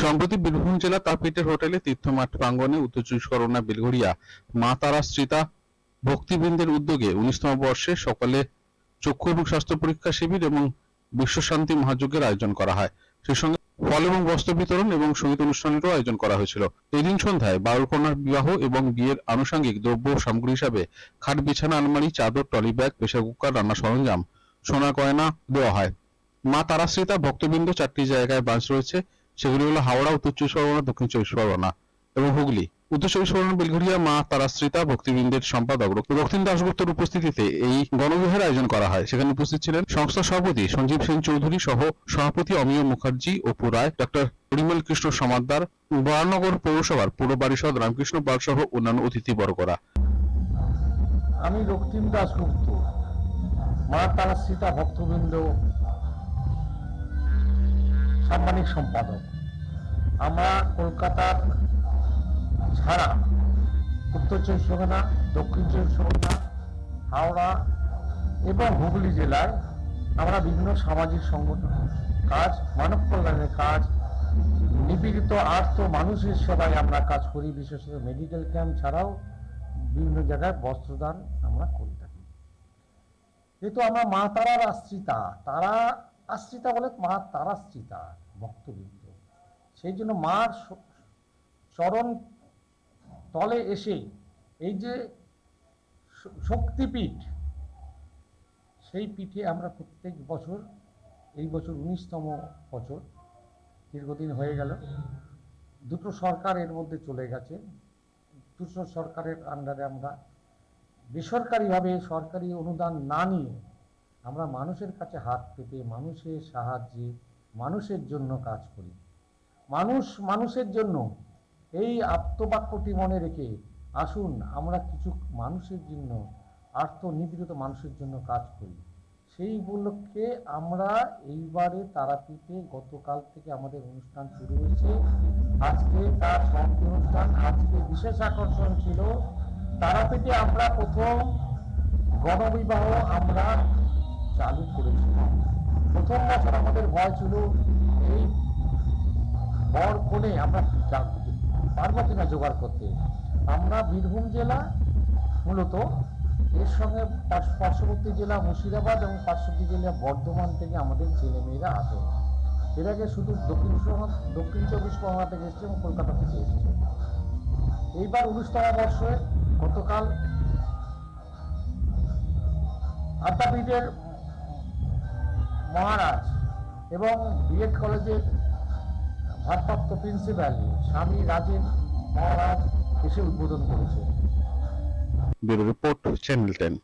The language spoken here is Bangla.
সম্প্রতি বীরভূম জেলা তাপেটের হোটেলে তীর্থমাঠ প্রাঙ্গণে উত্তর চব্বিশ পরগনা বেলঘরিয়া মা তারা শ্রীতা ভক্তিবৃন্দের উদ্যোগে উনিশতম বর্ষে সকালে চক্ষু এবং স্বাস্থ্য পরীক্ষা শিবির এবং বিশ্ব শান্তি মহাযজ্ঞের আয়োজন করা হয়। সেই সঙ্গে ফল এবং বস্ত্র বিতরণ এবং সংগীত অনুষ্ঠানেরও আয়োজন করা হয়েছিল। এদিন সন্ধ্যায় বারুর কন্যার বিবাহ এবং বিয়ের আনুষঙ্গিক দ্রব্য সামগ্রী হিসাবে খাট, বিছানা, আলমারি, চাদর টলি ব্যাগ প্রেশার কুকার রান্না সরঞ্জাম, সোনা গয়না দেওয়া হয়। মা তারাশ্রিতা ভক্তবৃন্দ চারটি জায়গায় বাস রয়েছে। সেগুলি হলো হাওড়া, উত্তর চব্বিশ পরগনা, দক্ষিণ চব্বিশ পরগনা এবং হুগলি। উত্তর চব্বিশ পরগনা বেলঘরিয়া মা তারাশ্রিতা ভক্তিবৃন্দের সম্পাদক রক্তিম দাশগুপ্তর উপস্থিতিতে এই গণবিহার আয়োজন করা হয়। সেখানে উপস্থিত ছিলেন সংস্থা সভাপতি সঞ্জীব সেন চৌধুরী সহ সভাপতি অমিয় মুখার্জি, অপু রায় ডক্টর পরিমল কৃষ্ণ সমাদ্দার বরানগর পৌরসভার পুর পরিষদ রামকৃষ্ণ পাল সহ অন্যান্য অতিথিবর্গরা। আমি রক্তিম দাসগুপ্ত মা, তারা সীতা ভক্তবৃন্দ সাম্মানিক সম্পাদক। আমরা কলকাতার ছাড়া উত্তর চব্বিশ পরগনা, দক্ষিণ চব্বিশ পরগনা, হাওড়া এবং হুগলি জেলায় আমরা বিভিন্ন সামাজিক সংগঠন, কাজ, মানব কল্যাণের কাজ নিপীড়িত আর্থ মানুষের সেবায় আমরা কাজ করি, বিশেষত মেডিকেল ক্যাম্প ছাড়াও বিভিন্ন জায়গায় বস্ত্রদান আমরা করে থাকি। যেহেতু আমরা মা তারার আশ্রিতা, তারা আশ্রিতা বলে মা তারাশ্রিতা ভক্তবৃন্দ। সেই জন্য মার চরণ তলে এসে এই যে শক্তিপীঠ, সেই পিঠে আমরা প্রত্যেক বছর, এই বছর উনিশতম বছর, দীর্ঘদিন হয়ে গেল, দুটো সরকার এর মধ্যে চলে গেছে। দুটো সরকারের আন্ডারে আমরা বেসরকারিভাবে সরকারি অনুদান না নিয়ে আমরা মানুষের কাছে হাত পেতে, মানুষের সাহায্যে, মানুষের জন্য কাজ করি। মানুষ মানুষের জন্য এই আত্মবাক্যটি মনে রেখে আসুন, আমরা কিছু মানুষের জন্য আর্থনিপীড়িত মানুষের জন্য কাজ করি। সেই উপলক্ষে আমরা এইবারে তারাপীঠে গতকাল থেকে আমাদের অনুষ্ঠান শুরু হয়েছে। আজকে তার সমাপ্তি অনুষ্ঠান, আজকে বিশেষ আকর্ষণ ছিল। তারাপীঠে আমরা প্রথম গণবিবাহ আমরা চালু করেছিলাম। প্রথম বছর আমাদের ভয় ছিল, এই বর আমরা পারব কিনা জোগাড় করতে আমরা বীরভূম জেলা মূলত, এর সঙ্গে পার্শ্ববর্তী জেলা মুর্শিদাবাদ এবং পার্শ্ববর্তী জেলা বর্ধমান থেকে আমাদের ছেলেমেয়েরা আসে। এর আগে শুধু দক্ষিণ দক্ষিণ চব্বিশ পরগনা থেকে এসছে এবং কলকাতা থেকে এসছে। এইবার উনিশতম বর্ষে গতকাল আদ্যাপীঠের মহারাজ এবং বিএড কলেজের ভারপ্রাপ্ত প্রিন্সিপাল স্বামী রাজীব মহারাজ এসে উদ্বোধন করেছে ব্যুরো রিপোর্ট চ্যানেল টেন